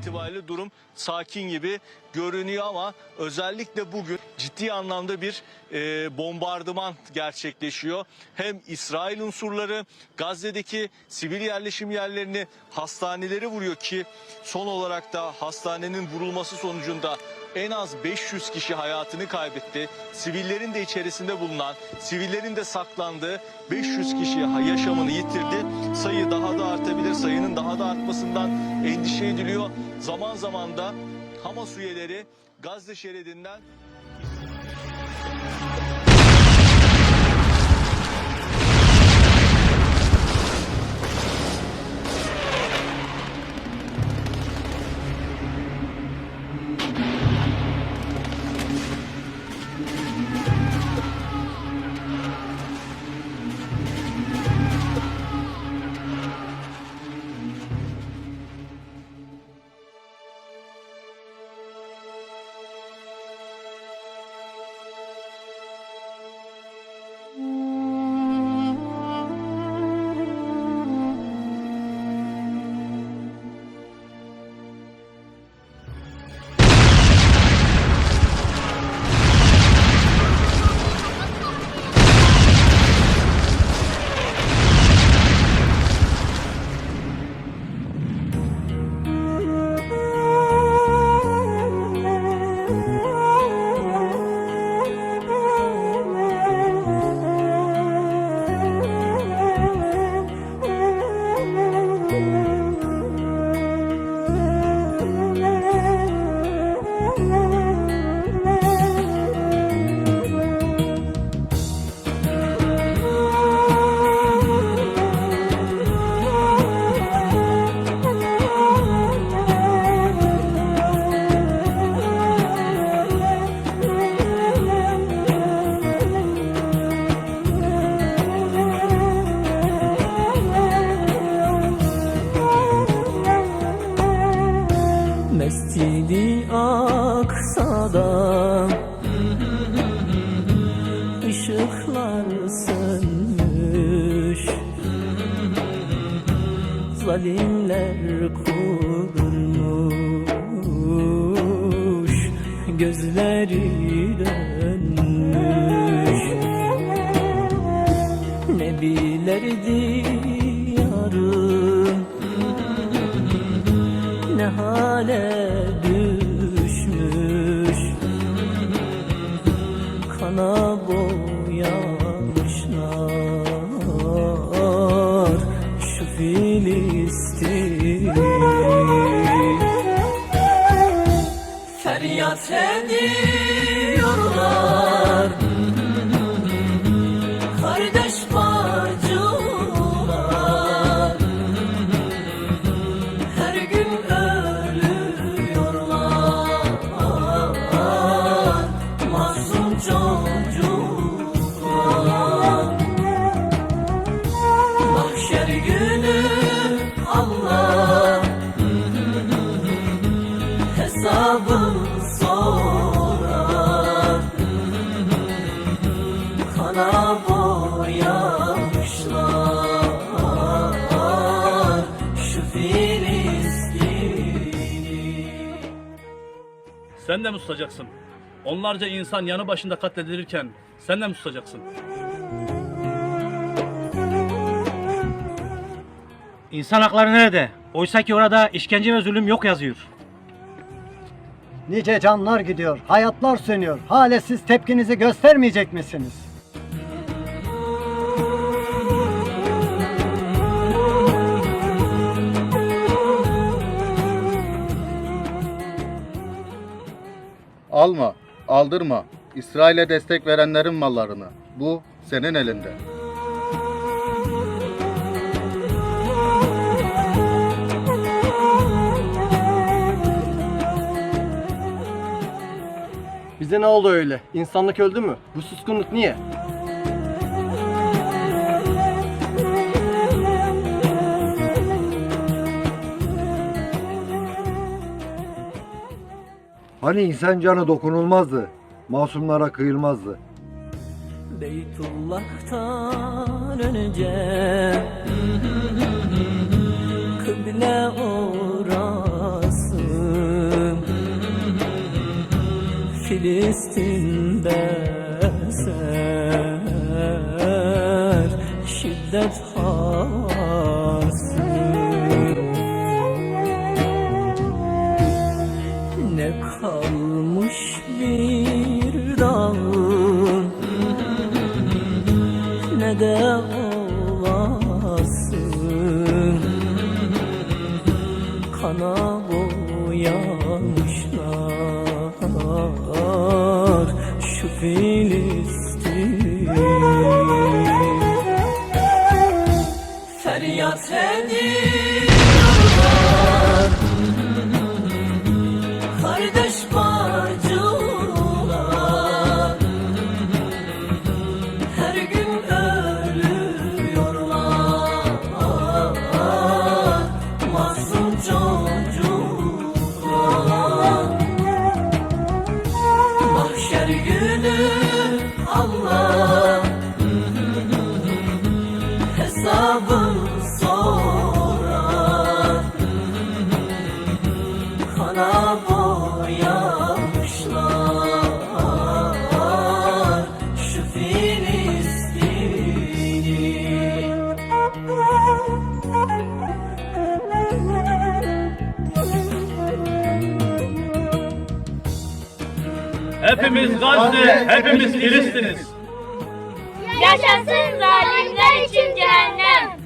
itibariyle durum sakin gibi görünüyor ama özellikle bugün ciddi anlamda bir e, bombardıman gerçekleşiyor. Hem İsrail unsurları Gazze'deki sivil yerleşim yerlerini hastaneleri vuruyor ki son olarak da hastanenin vurulması sonucunda en az 500 kişi hayatını kaybetti. Sivillerin de içerisinde bulunan, sivillerin de saklandığı 500 kişi yaşamını yitirdi. Sayı daha da artabilir. Sayının daha da artmasından endişe ediliyor. Zaman zaman da Hamas üyeleri Gazze şeridinden Işıklar sönmüş Zalimler kudurmuş. Gözleri dönmüş. Nebiler diyarı. Ne hale Oh. Kana boyamışlar Şu Filistin'i Sen de mi susacaksın? Onlarca insan yanı başında katledilirken sen de mi susacaksın? İnsan hakları nerede? Oysa ki orada işkence ve zulüm yok yazıyor. Nice canlar gidiyor, hayatlar sönüyor. Hala siz tepkinizi göstermeyecek misiniz? Alma, aldırma. İsrail'e destek verenlerin mallarını. Bu senin elinde. Bize ne oldu öyle? İnsanlık öldü mü? Bu suskunluk niye? Hani insan canı dokunulmazdı, masumlara kıyılmazdı. Beytullah'tan önce Kıble orası Filistin'de boyamışlar Şu Filistin. Feryat ediyorlar Hesabını sorar kana boyamışlar şu Filistin'i. Hepimiz Gazze, hepimiz Filistin'iz. Yaşasın zalimler için cehennem.